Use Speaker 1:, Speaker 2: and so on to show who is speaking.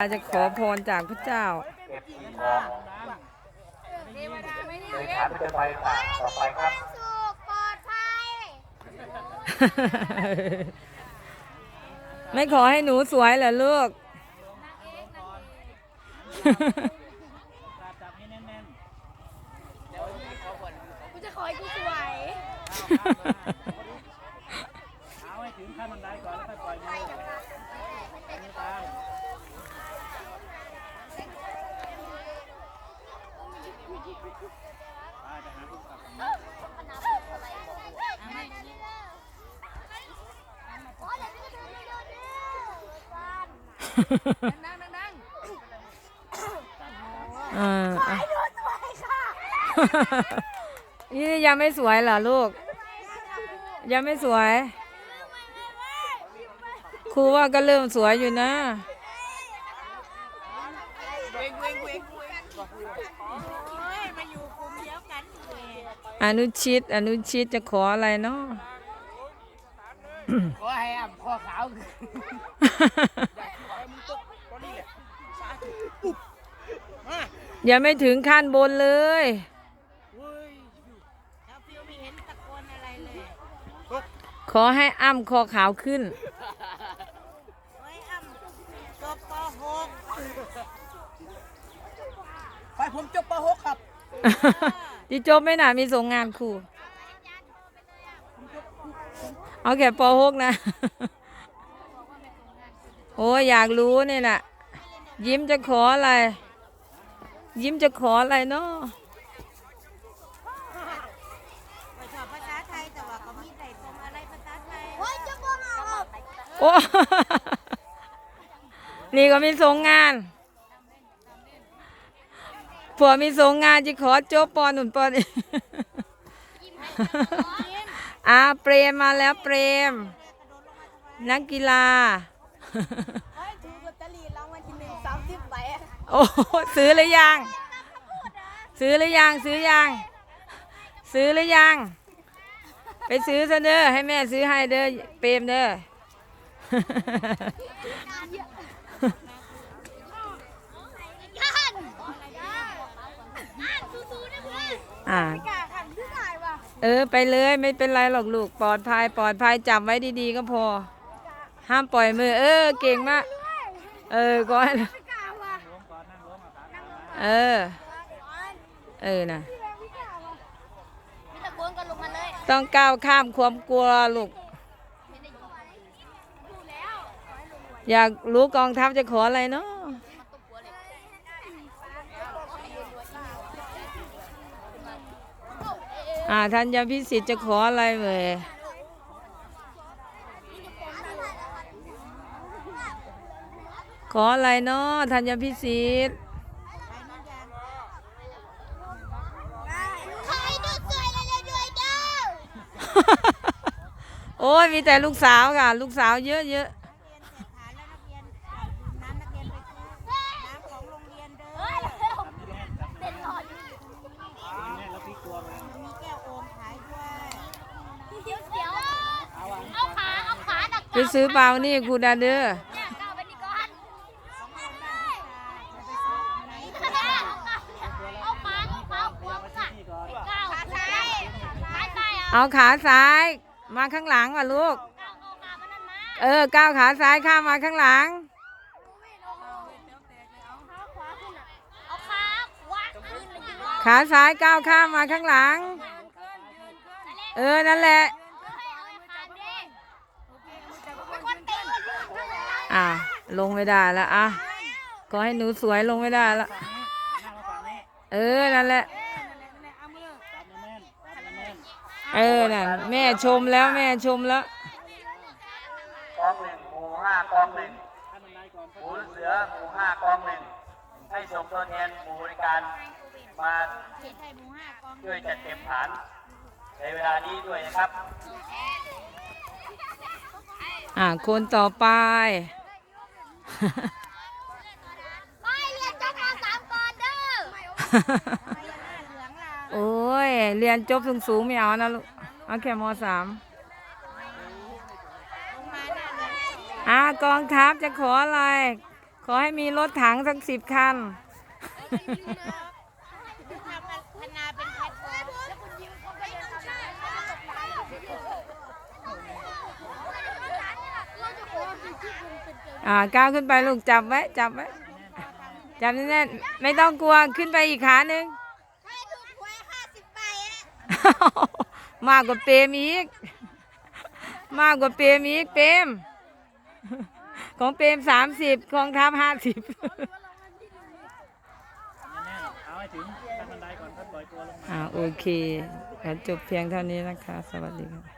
Speaker 1: อาจจะขอพรจากพระเจ้า
Speaker 2: เก็บสิ่งของเลยฐานจะไปต่างต่อไปครับ
Speaker 3: สุขปลอดภัย
Speaker 1: ไม่ขอให้หนูสวยเหรอลูก
Speaker 3: กูจะขอให้กูสวย
Speaker 4: เอาให้ถึงขั้นบันไดก่อนแล้วค่อยปล่อยมือมือตาม
Speaker 1: เอออะนี่ยังไม่สวยเหรอลูก ยังไม่สวย ครูว่าก็เริ่มสวยอยู่นะอนุชิต อนุชิตจะขออะไรเนาะ
Speaker 4: ขอให้อ่ำคอขาว
Speaker 1: ยั งไม่ถึงขั้นบนเลยขอให้อ้ำคอขาวขึ้น
Speaker 4: ไปผมจบป .6 ครับ
Speaker 1: ที่จบไม่น่ามีส่งงานครูเอาแค่ปหกนะ โอ้ยอยากรู้นี่น่ะยิ้มจะขออะไร ยิ้มจะขออะไรเนาะ
Speaker 5: ไปสอบภาษาไทยแต่ว่าเขามีใส่ตรงอะไรภาษาไทย
Speaker 3: โอ้ยจะบอกเอา
Speaker 1: โอ้นี่ก็มีส่งงานผัวมีส่งงานจะขอจบปอหนุนปอนี่อ่าเปรมมาแล้วเปรม นักกีฬา โอ้ซื้อหรือยัง ซื้อหรือยัง ซื้อยัง ซื้อหรือยัง ไปซื้อซะเด้อให้แม่ซื้อให้เด้อเปรมเด้อ
Speaker 3: ย่านย่านสู้ๆนะเพื่อน
Speaker 1: อ่า
Speaker 3: กล้าขันที่ถ่ายว่ะ
Speaker 1: เออไปเลยไม่เป็นไรหรอกลูกปลอดภัยปลอดภัยจับไว้ดีๆก็พอ ห้ามปล่อยมือ เออ เก่งมาก เออก็ให้
Speaker 3: ไม่กล้าว่ะ
Speaker 1: เออ เออน่ะ
Speaker 3: ต้
Speaker 1: องก้าวข้ามความกลัวลูก อยากรู้กองทัพจะขออะไรเนาะอ่าท่านยาพิสิทธิ์จะขออะไรเว้ยขออะไรเนาะธัญพิสิทธิ์
Speaker 3: ขอให้ดูสวยเลยเลยด้วยเด้อ
Speaker 1: โอ้ยมีแต่ลูกสาวค่ะ ลูกสาวเยอะเยอะ
Speaker 5: เรียนน้ำนักเรียนไปซื้อนเรียนเด้อ
Speaker 3: เฮ้ยเร็วเด็ดหลอด
Speaker 4: แม่แล้วพี่กลัวไหม
Speaker 5: มีแก้วโอมขายด้วย
Speaker 3: เดี๋ยวเดี๋ยวเอาขาเอาขาดัก
Speaker 1: ไปซื้อเปล่านี่ครูดาเด้อ
Speaker 3: เนี่ยก้าวไปนี่ก่อา
Speaker 5: นพิชาจะไปซื้อไหน
Speaker 3: เอาขาเอาขาขวางอะก้าวขาซ้าย ขาซ้ายอะ
Speaker 1: เอาขาซ้ายมาข้างหลังว่ะลูก
Speaker 3: ก้าวเอาขามันนั่นมา
Speaker 1: เออก้าวขาซ้ายข้ามมาข้างหลัง
Speaker 3: เอาขาขวางขึ้นเลยจิโน่
Speaker 1: ขาซ้ายก้าวข้ามมาข้างหลัง เออนั่นแหละอะลงไม่ได้แล้วอะก็ให้หนูสวยลงไม่ได้ละ
Speaker 4: นั่งมาฝั่งนี้
Speaker 1: เออนั่นแหละ
Speaker 4: จับแน่นๆจับแน่น
Speaker 1: เออน่ะแม่ชมแล้วแม่ชมแล้ว
Speaker 2: กองหนึ่งหมู่ห้ากองหนึ่ง
Speaker 4: ๆขั้นบันไดก่อน
Speaker 2: หมู่เสือหมู่ห้ากองหนึ่งให้ส่งตัวแทนหมู่บริการมาช่วยจัดเก็บฐาน ในเวลานี้ด้วยนะครับ
Speaker 1: อะคนต่อไป
Speaker 3: ไปเรียนจบมสามก่อนเด้อ
Speaker 1: โอ้ย เรียนจบสูงๆไม่เอานะลูก เอาแค่มสามอ่ากองทัพจะขออะไร ขอให้มีรถถังสักสิบคัน
Speaker 5: พนาเป็นแพทย์แล้วคุณยิ้มเขาก็เดินทำร้ายเขาจะตกร้ายเราจะขอสิที่คุณเป็นเจ้า
Speaker 1: ก้าวขึ้นไปลูกจับไว้จับไว้จับแน่นไม่ต้องกลัวขึ้นไปอีกขาหนึ่ง
Speaker 5: ให้ถูกหวยห้าสิบใบอะ
Speaker 1: มากกว่าเปรมอีก มากกว่าเปรมอีกเปรมของเปรมสามสิบของทัพห้าสิบ
Speaker 4: แน่นๆเอาให้ถึงขั้นบันไดก่อนค่อยปล่อยตัวลงมา
Speaker 1: อ่าโอเคขอจบเพียงเท่านี้นะคะ สวัสดีค่ะ